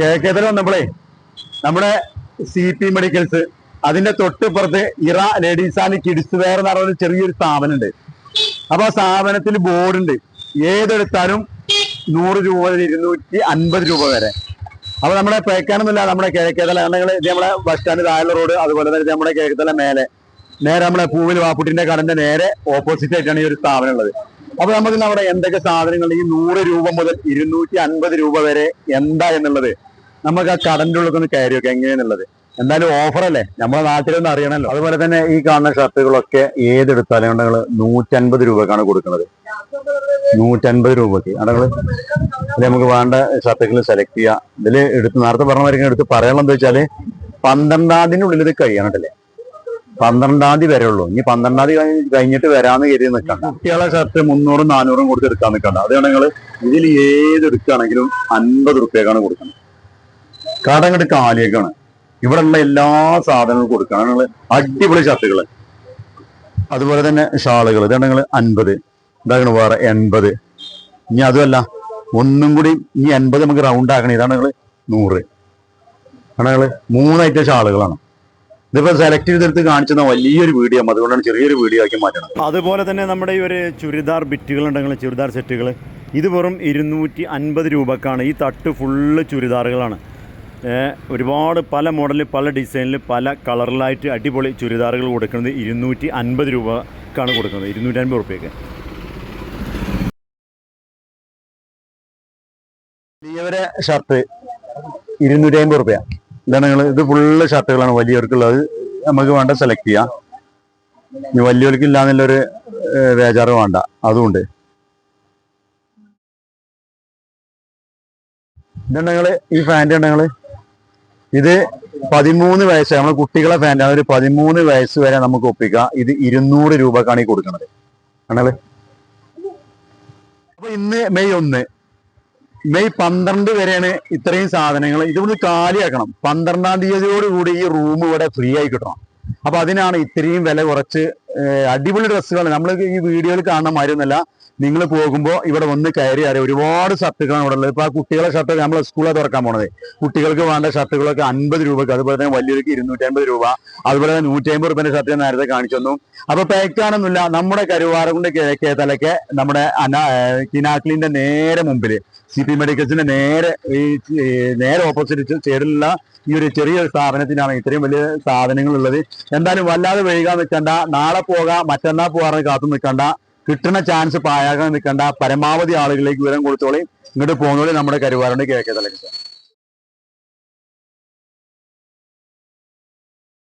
കേക്കത്തിൽ വന്നപ്പോഴേ നമ്മുടെ C P medicals അതിന്റെ തൊട്ടിപ്പുറത്ത് ഇറ ലേഡീസ് ആൻഡ് കിഡ്സ് വെയർ എന്ന് പറയുന്ന ചെറിയൊരു സ്ഥാപനം ഉണ്ട് അപ്പൊ ആ സ്ഥാപനത്തിൽ ബോർഡുണ്ട്. ഏതെടുത്താലും നൂറ് രൂപ മുതൽ ഇരുന്നൂറ്റി അൻപത് രൂപ വരെ. അപ്പൊ നമ്മുടെ പേക്കാനൊന്നുമില്ല നമ്മുടെ കിഴക്കേതല ഞങ്ങൾ ഇത് നമ്മളെ ബസ് സ്റ്റാൻഡ് താഴെ റോഡ് അതുപോലെ തന്നെ നമ്മുടെ കിഴക്കത്തല മേലെ. നേരെ നമ്മളെ പൂവിൽ വാപ്പുട്ടിന്റെ കടന്റെ നേരെ ഓപ്പോസിറ്റ് ആയിട്ടാണ് ഈ ഒരു സ്ഥാപനം ഉള്ളത്. അപ്പൊ നമുക്ക് നമ്മുടെ എന്തൊക്കെ സാധനങ്ങൾ ഈ നൂറ് രൂപ മുതൽ ഇരുന്നൂറ്റി അൻപത് രൂപ വരെ എന്താ എന്നുള്ളത് നമുക്ക് ആ കടന്റെ ഉള്ളിൽ കയറി വെക്കാം എങ്ങനെയാന്നുള്ളത്. എന്തായാലും ഓഫർ അല്ലേ? നമ്മുടെ നാട്ടിലൊന്നും അറിയണല്ലോ. അതുപോലെ തന്നെ ഈ കാണുന്ന ഷർട്ടുകളൊക്കെ ഏതെടുത്താലും ഞങ്ങൾ നൂറ്റൻപത് രൂപക്കാണ് കൊടുക്കുന്നത്. നൂറ്റൻപത് രൂപക്ക്. അടങ്ങൾ നമുക്ക് വേണ്ട ഷർട്ടുകൾ സെലക്ട് ചെയ്യാം. ഇതിൽ എടുത്ത് നേരത്തെ പറഞ്ഞവർക്ക് എടുത്ത് പറയണം എന്താ വെച്ചാൽ പന്ത്രണ്ടാം തീയതി ഉള്ളിൽ ഇത് കഴിയണട്ടല്ലേ പന്ത്രണ്ടാം തീയതി വരെ ഉള്ളൂ. ഇനി പന്ത്രണ്ടാം തീയതി കഴിഞ്ഞിട്ട് വരാന്ന് കരുതി നിൽക്കണ്ട. കുട്ടികളെ ഷർട്ട് മുന്നൂറും നാനൂറും കൊടുത്ത് എടുക്കാൻ നിൽക്കണ്ട. അതുകൊണ്ട് നിങ്ങൾ ഇതിൽ ഏതെടുക്കുകയാണെങ്കിലും അൻപത് റുപ്യക്കാണ് കൊടുക്കുന്നത്. കട അങ്ങോട്ട് കാലിയേക്കാണ്. ഇവിടെ ഉള്ള എല്ലാ സാധനങ്ങളും കൊടുക്കണം. അടിപൊളി ഷർട്ടുകൾ. അതുപോലെ തന്നെ ഷാളുകൾ. ഇതാണ് നിങ്ങൾ അൻപത്. ഇതാണ് വേറെ എൺപത്. ഇനി അതുമല്ല ഒന്നും കൂടി ഈ എൺപത് നമുക്ക് റൗണ്ട് ആക്കണം. ഇതാണ് നിങ്ങൾ നൂറ്. ആണ് മൂന്നായിട്ട് ഷാളുകളാണ്. ഇതിപ്പോ സെലക്ട് ചെയ്തെടുത്ത് കാണിച്ചെന്ന വലിയൊരു വീഡിയോ അതുകൊണ്ടാണ് ചെറിയൊരു വീഡിയോ ആക്കി മാറ്റണം അതുപോലെ തന്നെ നമ്മുടെ ഈ ഒരു ചുരിദാർ ബിറ്റുകൾ ഉണ്ടെങ്കിൽ ചുരിദാർ സെറ്റുകൾ. ഇത് വെറും ഇരുന്നൂറ്റി അൻപത് രൂപക്കാണ്. ഈ തട്ട് ഫുള്ള് ചുരിദാറുകളാണ്. ഒരുപാട് പല മോഡലിൽ പല ഡിസൈനിൽ പല കളറിലായിട്ട് അടിപൊളി ചുരിദാറുകൾ കൊടുക്കുന്നത് ഇരുന്നൂറ്റി അൻപത് രൂപക്കാണ് കൊടുക്കുന്നത്. ഇരുന്നൂറ്റി അൻപത് റുപ്യക്ക് വലിയവരെ ഷർട്ട് ഇരുന്നൂറ്റി അൻപത് റുപ്യ ഇതാണ് നിങ്ങൾ ഇത് ഫുള്ള് ഷർട്ടുകളാണ് വലിയവർക്കുള്ളത്. നമുക്ക് വേണ്ട സെലക്ട് ചെയ്യാം. ഇനി വലിയവർക്ക് ഇല്ലാന്നുള്ളൊരു വേചാറ് വേണ്ട. ഇതാണ് നിങ്ങൾ ഈ ഫാന്റെ നിങ്ങൾ ഇത് പതിമൂന്ന് വയസ്സ് നമ്മൾ കുട്ടികളെ ഫാന്റെ ഒരു പതിമൂന്ന് വയസ്സ് വരെ നമുക്ക് ഒപ്പിക്കാം. ഇത് ഇരുന്നൂറ് രൂപക്കാണ് ഈ കൊടുക്കുന്നത്. ആണല്ലേ അപ്പൊ ഇന്ന് മെയ് ഒന്ന്. മെയ് പന്ത്രണ്ട് വരെയാണ് ഇത്രയും സാധനങ്ങൾ ഇതൊന്ന് കാലിയാക്കണം. പന്ത്രണ്ടാം തീയതിയോടുകൂടി ഈ റൂം ഇവിടെ ഫ്രീ ആയി കിട്ടണം. അപ്പൊ അതിനാണ് ഇത്രയും വില കുറച്ച് അടിപൊളി ഡ്രസ്സുകളാണ്. നമ്മൾ ഈ വീഡിയോയിൽ കാണുന്ന മാതിരിയൊന്നല്ല നിങ്ങൾ പോകുമ്പോൾ ഇവിടെ വന്ന് കയറി അറിയാം. ഒരുപാട് ഷർട്ടുകളാണ് ഇവിടെ ഉള്ളത്. ഇപ്പൊ ആ കുട്ടികളെ ഷർട്ട് നമ്മൾ സ്കൂളിൽ തുറക്കാൻ പോണത്. കുട്ടികൾക്ക് വേണ്ട ഷർട്ടുകളൊക്കെ അൻപത് രൂപക്ക് അതുപോലെ തന്നെ വലിയവർക്ക് ഇരുന്നൂറ്റി അമ്പത് രൂപ അതുപോലെ തന്നെ നൂറ്റി അമ്പത് റുപ്യന്റെ ഷർട്ട് ഞാൻ നേരത്തെ കാണിച്ചു തന്നു. അപ്പൊ പേക്കാനൊന്നുമില്ല നമ്മുടെ കരുവാറുകൊണ്ട് കിഴക്കേ തലക്കെ നമ്മുടെ അനാ കിനാക്ലിന്റെ നേരെ മുമ്പിൽ സി പി മെഡിക്കൽസിന്റെ നേരെ ഈ നേരെ ഓപ്പോസിറ്റ് സൈഡിലുള്ള ഈ ഒരു ചെറിയ സ്ഥാപനത്തിനാണ് ഇത്രയും വലിയ സാധനങ്ങൾ ഉള്ളത് എന്തായാലും വല്ലാതെ വൈകാൻ വെച്ചണ്ട നാളെ പോകാം മറ്റന്നാൾ പോകാറെന്ന് കാത്തു നിൽക്കണ്ട. കിട്ടുന്ന ചാൻസ് പായാകാൻ നിൽക്കണ്ട. പരമാവധി ആളുകളിലേക്ക് വിവരം കൊടുത്തോളി. ഇങ്ങോട്ട് പോകുന്നോളി നമ്മുടെ കരുവാറുണ്ട് കിഴക്കേ തലക്ക്